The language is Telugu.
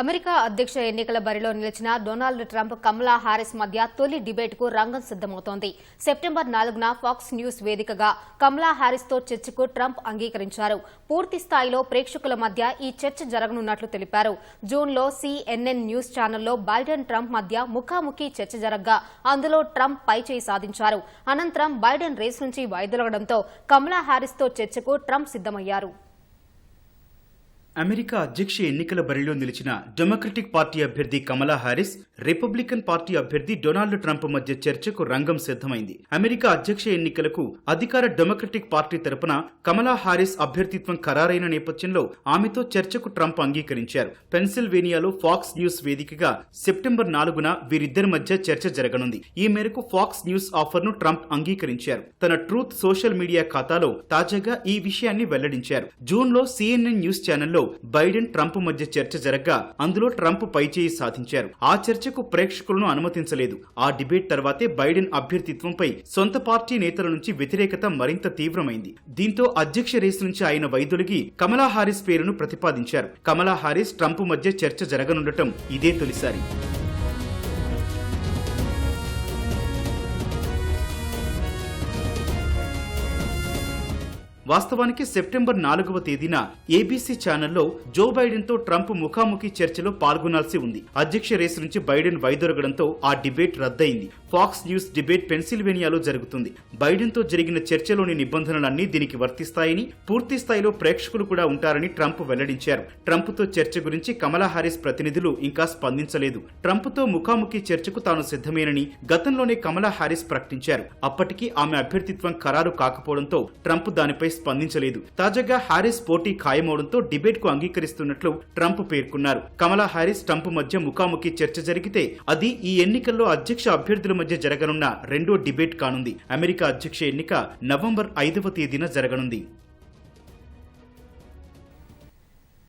అమెరికా అధ్యక్ష ఎన్నికల బరిలో నిలిచిన డొనాల్డ్ ట్రంప్ కమలా హారిస్ మధ్య తొలి డిబేట్కు రంగం సిద్దమవుతోంది సెప్టెంబర్ నాలుగున ఫాక్స్ న్యూస్ వేదికగా కమలా హారిస్తో చర్చకు ట్రంప్ అంగీకరించారు. పూర్తి స్థాయిలో ప్రేక్షకుల మధ్య ఈ చర్చ జరగనున్నట్లు తెలిపారు. జూన్లో సీఎన్ఎన్ న్యూస్ ఛానల్లో బైడెన్ ట్రంప్ మధ్య ముఖాముఖి చర్చ జరగ్గా అందులో ట్రంప్ పైచేయి సాధించారు. అనంతరం బైడెన్ రేస్ నుంచి వైదొలగడంతో కమలా హారిస్తో చర్చకు ట్రంప్ సిద్దమయ్యారు అమెరికా అధ్యక్ష ఎన్నికల బరిలో నిలిచిన డెమోక్రటిక్ పార్టీ అభ్యర్థి కమలా హారిస్ రిపబ్లికన్ పార్టీ అభ్యర్థి డొనాల్డ్ ట్రంప్ మధ్య చర్చకు రంగం సిద్దమైంది అమెరికా అధ్యక్ష ఎన్నికలకు అధికార డెమోక్రటిక్ పార్టీ తరపున కమలా హారిస్ అభ్యర్థిత్వం ఖరారైన నేపథ్యంలో ఆమెతో చర్చకు ట్రంప్ అంగీకరించారు. పెన్సిల్వేనియాలో ఫాక్స్ న్యూస్ వేదికగా సెప్టెంబర్ నాలుగున వీరిద్దరి మధ్య చర్చ జరగనుంది. ఈ మేరకు ఫాక్స్ న్యూస్ ఆఫర్ను ట్రంప్ అంగీకరించారు. తన ట్రూత్ సోషల్ మీడియా ఖాతాలో తాజాగా ఈ విషయాన్ని వెల్లడించారు. జూన్లో సిఎన్ఎన్ న్యూస్ ఛానల్లో బైడెన్ ట్రంప్ మధ్య చర్చ జరగ్గా అందులో ట్రంప్ పైచేయి సాధించారు. ఆ చర్చకు ప్రేక్షకులను అనుమతించలేదు. ఆ డిబేట్ తర్వాతే బైడెన్ అభ్యర్థిత్వంపై సొంత పార్టీ నేతల నుంచి వ్యతిరేకత మరింత తీవ్రమైంది. దీంతో అధ్యక్ష రేసు నుంచి ఆయన వైదొలిగి కమలా హారిస్ పేరును ప్రతిపాదించారు. కమలా హారిస్ ట్రంప్ మధ్య చర్చ జరగనుండటం ఇదే తొలిసారి. వాస్తవానికి సెప్టెంబర్ నాలుగవ తేదీన ఏబీసీ ఛానల్లో జో బైడెన్తో ట్రంప్ ముఖాముఖి చర్చలో పాల్గొనాల్సి ఉంది. అధ్యక్ష రేసు నుంచి బైడెన్ వైదొరగడంతో ఆ డిబేట్ రద్దయింది. ఫాక్స్ న్యూస్ డిబేట్ పెన్సిల్వేనియాలో జరుగుతుంది. బైడెన్తో జరిగిన చర్చలోని నిబంధనలన్నీ దీనికి వర్తిస్తాయని పూర్తి స్థాయిలో ప్రేక్షకులు కూడా ఉంటారని ట్రంప్ వెల్లడించారు. ట్రంప్తో చర్చ గురించి కమలా హారిస్ ప్రతినిధులు ఇంకా స్పందించలేదు. ట్రంప్తో ముఖాముఖి చర్చకు తాను సిద్ధమేనని గతంలోనే కమలా హారిస్ ప్రకటించారు. అప్పటికి ఆమె అభ్యర్థిత్వం ఖరారు కాకపోవడంతో ట్రంప్ దానిపై స్పందించలేదు. తాజాగా హారిస్ పోటీ ఖాయమవడంతో డిబేట్కు అంగీకరిస్తున్నట్లు ట్రంప్ పేర్కొన్నారు. కమలా హారిస్ ట్రంప్ మధ్య ముఖాముఖి చర్చ జరిగితే అది ఈ ఎన్నికల్లో అధ్యక్ష అభ్యర్థుల మధ్య జరగనున్న రెండో డిబేట్ కానుంది. అమెరికా అధ్యక్ష ఎన్నిక నవంబర్ ఐదవ తేదీన జరగనుంది.